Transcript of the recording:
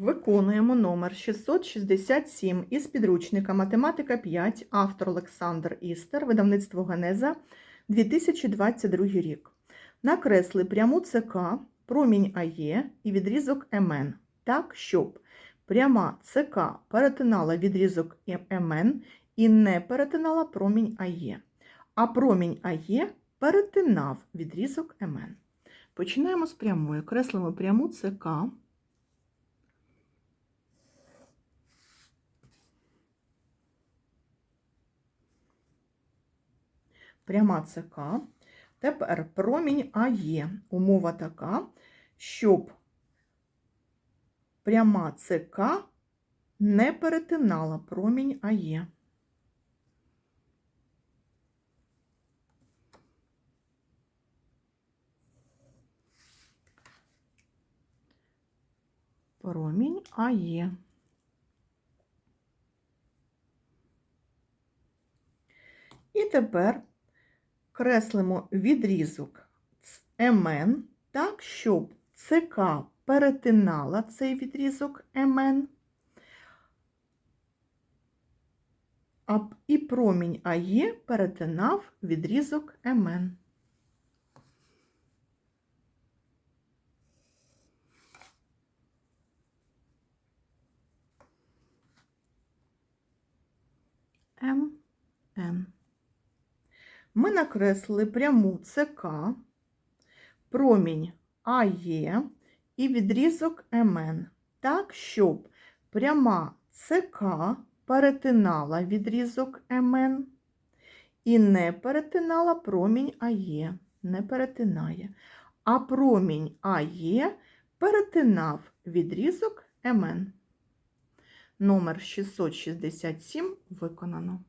Виконуємо номер 667 із підручника Математика 5, автор Олександр Істер, видавництво Генеза, 2022 рік. Накресли пряму ЦК, промінь АЄ і відрізок МН так, щоб пряма ЦК перетинала відрізок МН і не перетинала промінь АЄ, а промінь АЄ перетинав відрізок МН. Починаємо з прямої. Креслимо пряму ЦК. Пряма ЦК. Тепер промінь АЄ. Умова така, щоб пряма ЦК не перетинала промінь АЄ. Промінь АЄ. І тепер креслимо відрізок МН так, щоб ЦК перетинала цей відрізок МН, а і промінь АЄ перетинав відрізок МН. МН. Ми накреслили пряму ЦК, промінь АЄ і відрізок МН так, щоб пряма ЦК перетинала відрізок МН і не перетинала промінь АЄ, не перетинає, а промінь АЄ перетинав відрізок МН. Номер 667 виконано.